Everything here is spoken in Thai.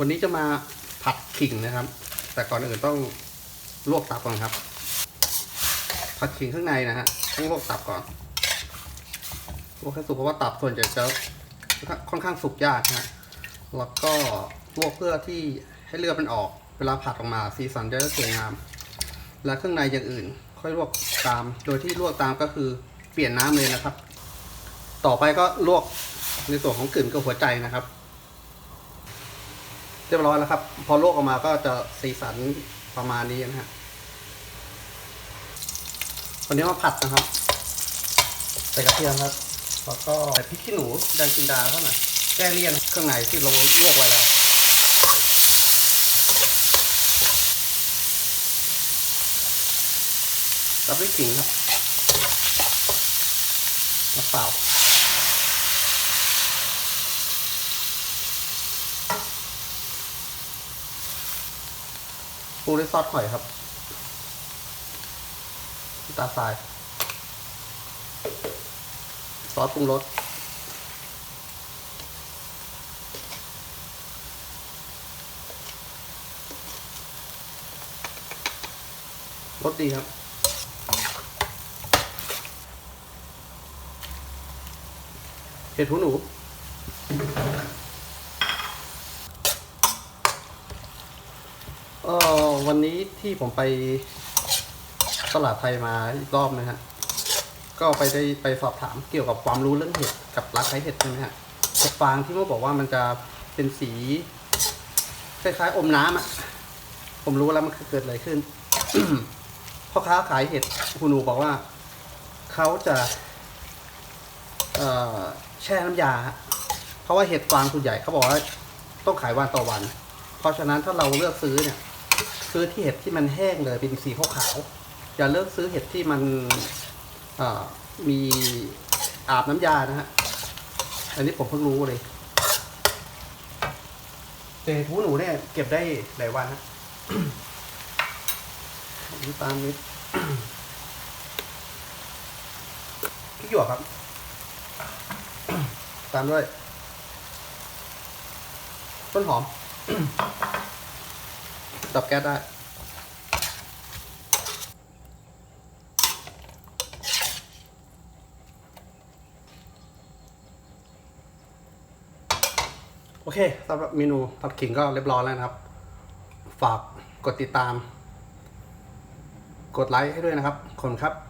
วันนี้จะมาผัดขิงนะครับ แต่ก่อนอื่นต้องลวกตับก่อนครับ ผัดขิงข้างในนะฮะต้องลวกตับก่อนลวกให้สุกเพราะว่าตับส่วนใหญ่จะค่อนข้างสุกยากนะฮะแล้วก็ลวกเพื่อที่ให้เลือดมันออก เวลาผัดออกมาสีสันจะสวยงาม และเครื่องในอย่างอื่น ค่อยลวกตาม โดยที่ลวกตามก็คือเปลี่ยนน้ำเลยนะครับ ต่อไปก็ลวกในส่วนของกลิ่นกับหัวใจนะครับ เรียบร้อยแล้วครับ พอลวกออกมาก็จะสีสันประมาณนี้นะฮะวันนี้มาผัดนะครับ ใส่กระเทียมครับ แล้วก็ใส่พริกขี้หนูแดงจินดาเข้ามาแก้เลี่ยนเครื่องในที่เราลวกไว้แล้วตับด้วยขิงครับมะเปล่า ปูด้วยซอสหอยครับน้ำตาลทราย ซอสปรุงรสรสดีครับ เห็ดหูหนู เออวันนี้ที่ผมไปตลาดไทยมาอีกรอบนะฮะ ก็ไปได้ไปสอบถามเกี่ยวกับความรู้เรื่องเห็ดกับร้านขายเห็ดใช่ไหมฮะเห็ดฟางที่เมื่อบอกว่ามันจะเป็นสีคล้ายๆอมน้ำอะ ผมรู้แล้วมันเกิดอะไรขึ้นพ่อค้าขายเห็ดคุณหนูบอกว่าเขาจะแช่น้ำยาฮะเพราะว่าเห็ดฟางส่วนใหญ่เขาบอกว่าต้องขายวันต่อวัน เพราะฉะนั้นถ้าเราเลือกซื้อเนี่ย ซื้อที่เห็ดที่มันแห้งเลยเป็นสีขาวๆอย่าเลือกซื้อเห็ดที่มันมีอาบน้ำยานะฮะ อันนี้ผมเพิ่งรู้เลยแต่เห็ดหูหนูเนี่ยเก็บได้หลายวันนะน้ำตาลนิดพริกหยวกครับ ตามด้วย ต้นหอม ดับแก๊สได้ โอเคสำหรับเมนูผัดขิงก็เรียบร้อยแล้วนะครับ ฝากกดติดตาม กดไลค์ให้ด้วยนะครับ ขอบคุณครับ